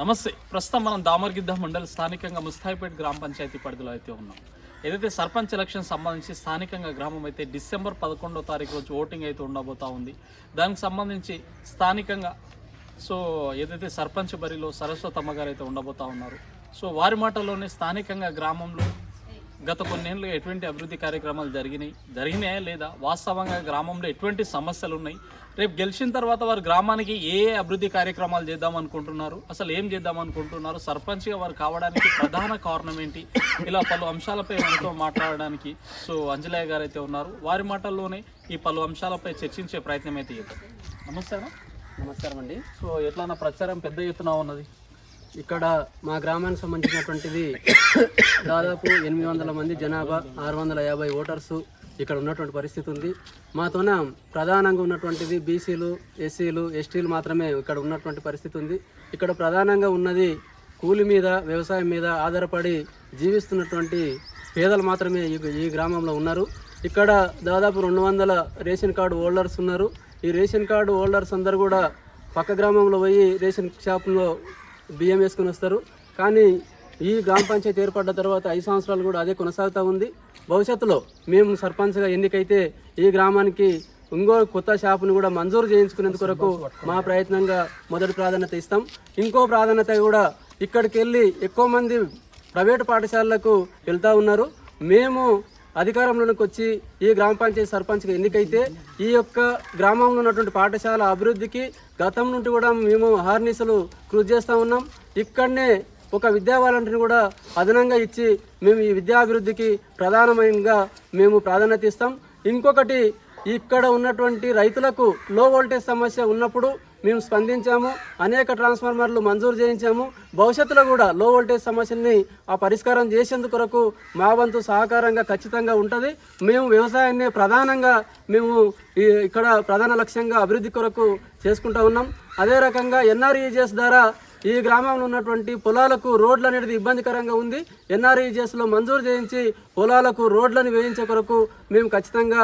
నమస్తే. ప్రస్తుతం మనం దామర్గిద్ద మండల్ స్థానికంగా ముస్తాయిపేట్ గ్రామ పంచాయతీ పరిధిలో అయితే ఉన్నాం. ఏదైతే సర్పంచ్ ఎలక్షన్ సంబంధించి స్థానికంగా గ్రామం అయితే డిసెంబర్ పదకొండో తారీఖు రోజు ఓటింగ్ అయితే ఉండబోతా ఉంది. దానికి సంబంధించి స్థానికంగా సో ఏదైతే సర్పంచ్ బరిలో సరస్వతమ్మ గారు అయితే ఉండబోతా ఉన్నారు. సో వారి మాటల్లోనే స్థానికంగా గ్రామంలో గత కొన్నేళ్ళు ఎటువంటి అభివృద్ధి కార్యక్రమాలు జరిగినాయి జరిగినాయా లేదా? వాస్తవంగా గ్రామంలో ఎటువంటి సమస్యలు ఉన్నాయి? రేపు గెలిచిన తర్వాత వారు గ్రామానికి ఏ ఏ అభివృద్ధి కార్యక్రమాలు చేద్దాం అనుకుంటున్నారు? అసలు ఏం చేద్దాం అనుకుంటున్నారు? సర్పంచ్గా వారు కావడానికి ప్రధాన కారణం ఏంటి? ఇలా పలు అంశాలపై మనతో మాట్లాడడానికి సో అంజలయ్య గారు అయితే ఉన్నారు. వారి మాటల్లోనే ఈ పలు అంశాలపై చర్చించే ప్రయత్నం అయితే చేద్దాం. అన్న. నమస్కారం అండి. సో ఎట్లా ప్రచారం పెద్ద ఎత్తున ఉన్నది? ఇక్కడ మా గ్రామానికి సంబంధించినటువంటిది దాదాపు ఎనిమిది వందల మంది జనాభా ఆరు వందల యాభై ఓటర్సు ఇక్కడ ఉన్నటువంటి పరిస్థితి ఉంది. మాతోన ప్రధానంగా ఉన్నటువంటిది బీసీలు ఎస్సీలు ఎస్టీలు మాత్రమే ఇక్కడ ఉన్నటువంటి పరిస్థితి ఉంది. ఇక్కడ ప్రధానంగా ఉన్నది కూలి మీద వ్యవసాయం మీద ఆధారపడి జీవిస్తున్నటువంటి పేదలు మాత్రమే ఈ ఈ గ్రామంలో ఉన్నారు. ఇక్కడ దాదాపు రెండు వందల రేషన్ కార్డు హోల్డర్స్ ఉన్నారు. ఈ రేషన్ కార్డు హోల్డర్స్ అందరు కూడా పక్క గ్రామంలో పోయి రేషన్ షాపులో బియ్యం వేసుకుని వస్తారు. కానీ ఈ గ్రామ పంచాయతీ ఏర్పడ్డ తర్వాత ఐదు సంవత్సరాలు కూడా అదే కొనసాగుతూ ఉంది. భవిష్యత్తులో మేము సర్పంచ్గా ఎన్నికైతే ఈ గ్రామానికి ఇంకో కొత్త షాపును కూడా మంజూరు చేయించుకునేందుకు కొరకు మా ప్రయత్నంగా మొదటి ప్రాధాన్యత ఇస్తాం. ఇంకో ప్రాధాన్యత కూడా ఇక్కడికి వెళ్ళి ఎక్కువ మంది ప్రైవేట్ పాఠశాలలకు వెళ్తూ ఉన్నారు. మేము అధికారంలోకి వచ్చి ఈ గ్రామ పంచాయతీ సర్పంచ్గా ఎన్నికైతే ఈ యొక్క గ్రామంలో ఉన్నటువంటి పాఠశాల అభివృద్ధికి గతం నుండి కూడా మేము హార్నిసలు కృషి చేస్తూ ఉన్నాం. ఇక్కడనే ఒక విద్యా వాలంటీర్ని కూడా అదనంగా ఇచ్చి మేము ఈ విద్యాభివృద్ధికి ప్రధానమైనగా మేము ప్రాధాన్యత ఇస్తాం. ఇంకొకటి ఇక్కడ ఉన్నటువంటి రైతులకు లో వోల్టేజ్ సమస్య ఉన్నప్పుడు మేము స్పందించాము. అనేక ట్రాన్స్ఫార్మర్లు మంజూరు చేయించాము. భవిష్యత్తులో కూడా లో వోల్టేజ్ సమస్యల్ని ఆ పరిష్కారం చేసేందుకు కొరకు మా వంతు సహకారంగా ఖచ్చితంగా ఉంటుంది. మేము వ్యవసాయాన్ని ప్రధానంగా మేము ఈ ఇక్కడ ప్రధాన లక్ష్యంగా అభివృద్ధి కొరకు చేసుకుంటూ ఉన్నాం. అదే రకంగా ఎన్ఆర్ఈజిఎస్ ద్వారా ఈ గ్రామంలో ఉన్నటువంటి పొలాలకు రోడ్లు అనేది ఇబ్బందికరంగా ఉంది. ఎన్ఆర్ఈజిఎస్లో మంజూరు చేయించి పొలాలకు రోడ్లను వేయించే కొరకు మేము ఖచ్చితంగా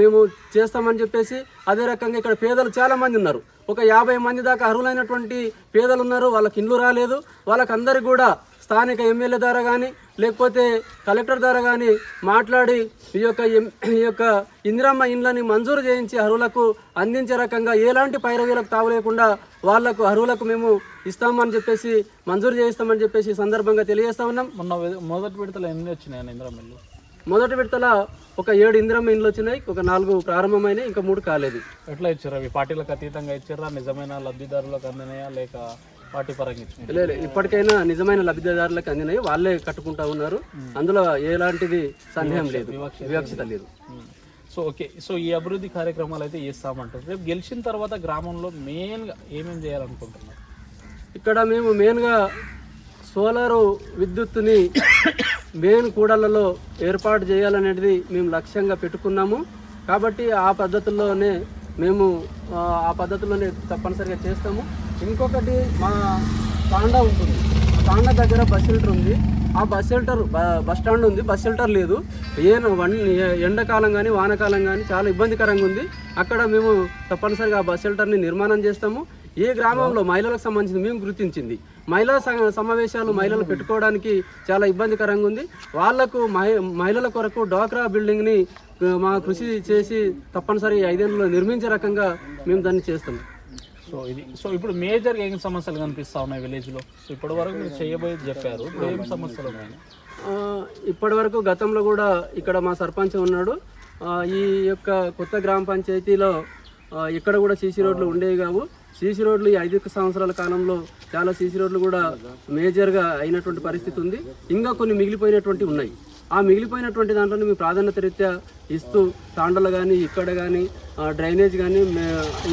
మేము చేస్తామని చెప్పేసి అదే రకంగా ఇక్కడ పేదలు చాలామంది ఉన్నారు. ఒక యాభై మంది దాకా అర్హులైనటువంటి పేదలు ఉన్నారు. వాళ్ళకి ఇండ్లు రాలేదు. వాళ్ళకందరికీ కూడా స్థానిక ఎమ్మెల్యే ద్వారా కానీ లేకపోతే కలెక్టర్ ద్వారా కానీ మాట్లాడి ఈ యొక్క ఈ యొక్క ఇందిరమ్మ ఇండ్లని మంజూరు చేయించి అర్హులకు అందించే రకంగా ఎలాంటి పైరవీలకు తావు లేకుండా వాళ్ళకు అర్హులకు మేము ఇస్తామని చెప్పేసి మంజూరు చేయిస్తామని చెప్పేసి సందర్భంగా తెలియజేస్తా ఉన్నాం. మొన్న మొదటి విడతలో ఎన్ని వచ్చినాయి ఇంద్రమిల్లు మొదటి విడతల ఒక ఏడు ఇందిరమ్మ ఇండ్లు వచ్చినాయి ఒక నాలుగు ప్రారంభమైనాయి ఇంకా మూడు కాలేదు. ఎట్లా ఇచ్చారు అవి? పార్టీలకు అతీతంగా ఇచ్చారా నిజమైన లబ్ధిదారులకు అందినాయా? లేక పార్టీ పరంగా లేదు ఇప్పటికైనా నిజమైన లబ్ధిదారులకు అందినాయి వాళ్ళే కట్టుకుంటా ఉన్నారు. అందులో ఎలాంటిది సందేహం లేదు వివక్షత లేదు. So okay. సో ఈ అభివృద్ధి కార్యక్రమాలు అయితే చేస్తామంటారు. రేపు గెలిచిన తర్వాత గ్రామంలో మెయిన్గా ఏమేమి చేయాలనుకుంటున్నారు? ఇక్కడ మేము మెయిన్గా సోలారు విద్యుత్తుని మెయిన్ కూడళ్ళలో ఏర్పాటు చేయాలనేది మేము లక్ష్యంగా పెట్టుకున్నాము. కాబట్టి ఆ పద్ధతుల్లోనే మేము ఆ, ఆ పద్ధతిలోనే తప్పనిసరిగా చేస్తాము. ఇంకొకటి మా తాండా ఉంటుంది. తాండా దగ్గర బస్ షెల్టర్ ఉంది. ఆ బస్ షెల్టర్ బ- బస్ స్టాండ్ ఉంది. బస్ షెల్టర్ లేదు. ఏ వన్ ఎండాకాలం కానీ వానకాలం కానీ చాలా ఇబ్బందికరంగా ఉంది. అక్కడ మేము తప్పనిసరిగా ఆ బస్ షెల్టర్ని నిర్మాణం చేస్తాము. ఈ గ్రామంలో మహిళలకు సంబంధించి మేము గుర్తించింది. మహిళా స- సమావేశాలు మహిళలు పెట్టుకోవడానికి చాలా ఇబ్బందికరంగా ఉంది. వాళ్ళకు మహి- మహిళల కొరకు డ్వాక్రా బిల్డింగ్ని మా కృషి చేసి తప్పనిసరి ఐదేళ్ళలో నిర్మించే రకంగా మేము దాన్ని చేస్తాం సో ఇది సో ఇప్పుడు మేజర్ ఏం సమస్యలు కనిపిస్తా ఉన్నాయి విలేజ్లో సో ఇప్పటి వరకు మీరు చేయబోయేది చెప్పారు. ఇప్పుడు ఏం సమస్యలు ఉన్నాయి? ఇప్పటి వరకు గతంలో కూడా ఇక్కడ మా సర్పంచ్ ఉన్నాడు. ఈ యొక్క కొత్త గ్రామ పంచాయతీలో ఇక్కడ కూడా సీసీ రోడ్లు ఉండేవి కావు. సీసీ రోడ్లు ఈ ఐదు సంవత్సరాల కాలంలో చాలా సీసీ రోడ్లు కూడా మేజర్గా అయినటువంటి పరిస్థితి ఉంది. ఇంకా కొన్ని మిగిలిపోయినటువంటి ఉన్నాయి. ఆ మిగిలిపోయినటువంటి దాంట్లో మేము ప్రాధాన్యత రీత్యా ఇస్తూ తాండలు కానీ ఇక్కడ కానీ డ్రైనేజ్ కానీ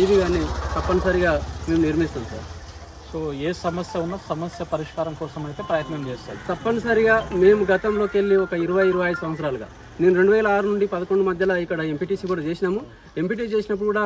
ఇది కానీ తప్పనిసరిగా మేము నిర్మిస్తాం సార్. సో ఏ సమస్య ఉన్నా సమస్య పరిష్కారం కోసం అయితే ప్రయత్నం చేస్తారు తప్పనిసరిగా మేము గతంలోకి వెళ్ళి ఒక ఇరవై ఇరవై ఐదు సంవత్సరాలుగా నేను రెండు వేల ఆరు నుండి పదకొండు మధ్యలో ఇక్కడ ఎంపీటీసీ కూడా చేసినాము. ఎంపీటీ చేసినప్పుడు కూడా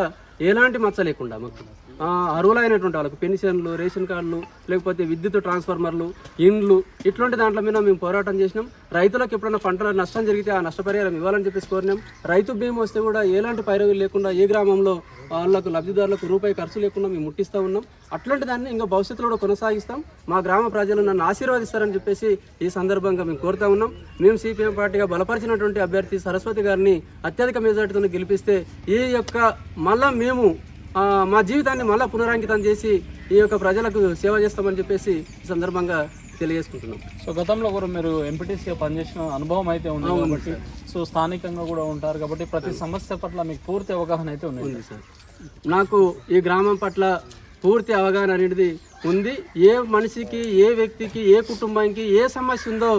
ఎలాంటి మచ్చ లేకుండా మాకు అరువులైనటువంటి అర్హులైనటువంటి వాళ్ళకు పెన్షన్లు రేషన్ కార్డులు లేకపోతే విద్యుత్ ట్రాన్స్ఫార్మర్లు ఇండ్లు ఇట్లాంటి దాంట్లో మీద మేము పోరాటం చేసినాం. రైతులకు ఎప్పుడైనా పంటల నష్టం జరిగితే ఆ నష్టపరిహారం ఇవ్వాలని చెప్పేసి కోరినాం. రైతు బీమా వస్తే కూడా ఎలాంటి పైరవీలు లేకుండా ఏ గ్రామంలో వాళ్ళకు లబ్ధిదారులకు రూపాయి ఖర్చు లేకుండా మేము ముట్టిస్తూ ఉన్నాం. అట్లాంటి దాన్ని ఇంకా భవిష్యత్తులో కూడా కొనసాగిస్తాం. మా గ్రామ ప్రజలు నన్ను ఆశీర్వదిస్తారని చెప్పేసి ఈ సందర్భంగా మేము కోరుతా ఉన్నాం. మేము సిపిఎం పార్టీగా బలపరిచినటువంటి అభ్యర్థి సరస్వతి గారిని అత్యధిక మెజార్టీతో గెలిపిస్తే ఈ యొక్క మళ్ళా మేము మా జీవితాన్ని మళ్ళా పునరాంకితం చేసి ఈ యొక్క ప్రజలకు సేవ చేస్తామని చెప్పేసి ఈ సందర్భంగా తెలియజేసుకుంటున్నాం. సో గతంలో కూడా మీరు ఎంపీటీసీగా పనిచేసిన అనుభవం అయితే ఉంది కాబట్టి సో స్థానికంగా కూడా ఉంటారు కాబట్టి ప్రతి సమస్య పట్ల మీకు పూర్తి అవగాహన అయితే ఉంది. సార్. నాకు ఈ గ్రామం పట్ల పూర్తి అవగాహన అనేది ఉంది. ఏ మనిషికి ఏ వ్యక్తికి ఏ కుటుంబానికి ఏ సమస్య ఉందో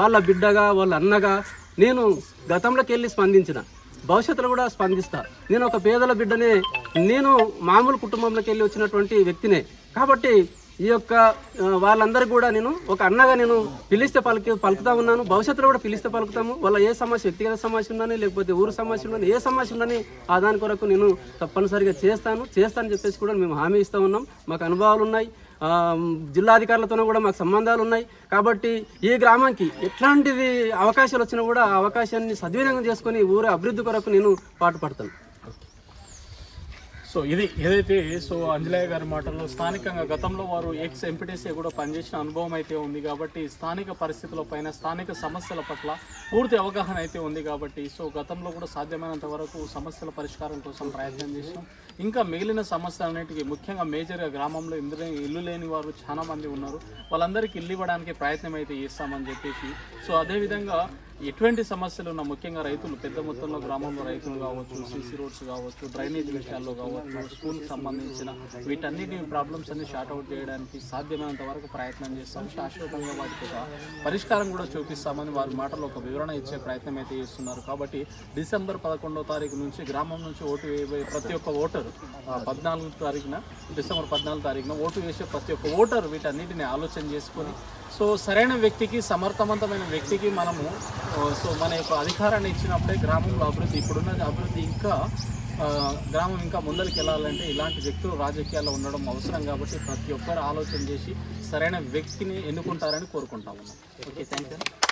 వాళ్ళ బిడ్డగా వాళ్ళ అన్నగా నేను గతంలోకి వెళ్ళి స్పందించిన. భవిష్యత్తులో కూడా స్పందిస్తా. నేను ఒక పేదల బిడ్డనే నేను మామూలు కుటుంబంలోకి వెళ్ళి వచ్చినటువంటి వ్యక్తినే. కాబట్టి ఈ యొక్క వాళ్ళందరికీ కూడా నేను ఒక అన్నగా నేను పిలిస్తే పలికి పలుకుతా ఉన్నాను. భవిష్యత్తులో కూడా పిలిస్తే పలుకుతాము. వాళ్ళ ఏ సమస్య వ్యక్తిగత సమస్య ఉందని లేకపోతే ఊరు సమస్య ఉందని ఏ సమస్య ఉందని ఆ దాని కొరకు నేను తప్పనిసరిగా చేస్తాను. చేస్తానని చెప్పేసి కూడా మేము హామీ ఇస్తూ ఉన్నాం. మాకు అనుభవాలు ఉన్నాయి. జిల్లాధికారులతోనూ కూడా మాకు సంబంధాలు ఉన్నాయి. కాబట్టి ఈ గ్రామానికి ఎట్లాంటిది అవకాశాలు వచ్చినా కూడా ఆ అవకాశాన్ని సద్వినియోగం చేసుకొని ఊరి అభివృద్ధి కొరకు నేను పాటుపడతాను సో ఇది ఏదైతే సో అంజలయ్య గారి మాటల్లో స్థానికంగా గతంలో వారు ఎక్స్ ఎంపీటీసీ కూడా పనిచేసిన అనుభవం అయితే ఉంది కాబట్టి స్థానిక పరిస్థితుల పైన స్థానిక సమస్యల పట్ల పూర్తి అవగాహన అయితే ఉంది కాబట్టి సో గతంలో కూడా సాధ్యమైనంత వరకు సమస్యల పరిష్కారం కోసం ప్రయత్నం చేసాం ఇంకా మిగిలిన సమస్య అన్నిటికీ ముఖ్యంగా మేజర్గా గ్రామంలో ఇందులో ఇల్లు లేని వారు చాలామంది ఉన్నారు. వాళ్ళందరికీ ఇల్లు ఇవ్వడానికి ప్రయత్నం అయితే చేస్తామని చెప్పేసి. సో అదేవిధంగా ఎటువంటి సమస్యలు ఉన్న ముఖ్యంగా రైతులు పెద్ద మొత్తంలో గ్రామంలో రైతులు కావచ్చు సీసీ రోడ్స్ కావచ్చు డ్రైనేజ్ విషయాల్లో కావచ్చు స్కూల్కి సంబంధించిన వీటన్నిటి ప్రాబ్లమ్స్ అన్ని షార్ట్ అవుట్ చేయడానికి సాధ్యమైనంత వరకు ప్రయత్నం చేస్తాం. శాశ్వతంగా వాటికి పరిష్కారం కూడా చూపిస్తామని వారి మాటలో ఒక వివరణ ఇచ్చే ప్రయత్నం అయితే చేస్తున్నారు. కాబట్టి డిసెంబర్ పదకొండవ తారీఖు నుంచి గ్రామం నుంచి ఓటు వేయబోయే ప్రతి ఒక్క ఓటరు పద్నాలుగు తారీఖున డిసెంబర్ పద్నాలుగు తారీఖున ఓటు వేసే ప్రతి ఒక్క ఓటరు వీటన్నిటిని ఆలోచన చేసుకొని సో సరైన వ్యక్తికి సమర్థవంతమైన వ్యక్తికి మనము సో మన యొక్క అధికారాన్ని ఇచ్చినప్పుడే గ్రామంలో అభివృద్ధి ఇప్పుడున్న అభివృద్ధి ఇంకా గ్రామం ఇంకా ముందరికి వెళ్ళాలంటే ఇలాంటి వ్యక్తులు రాజకీయాల్లో ఉండడం అవసరం కాబట్టి ప్రతి ఒక్కరు ఆలోచన చేసి సరైన వ్యక్తిని ఎన్నుకుంటారని కోరుకుంటా ఉన్నాం. Okay thank you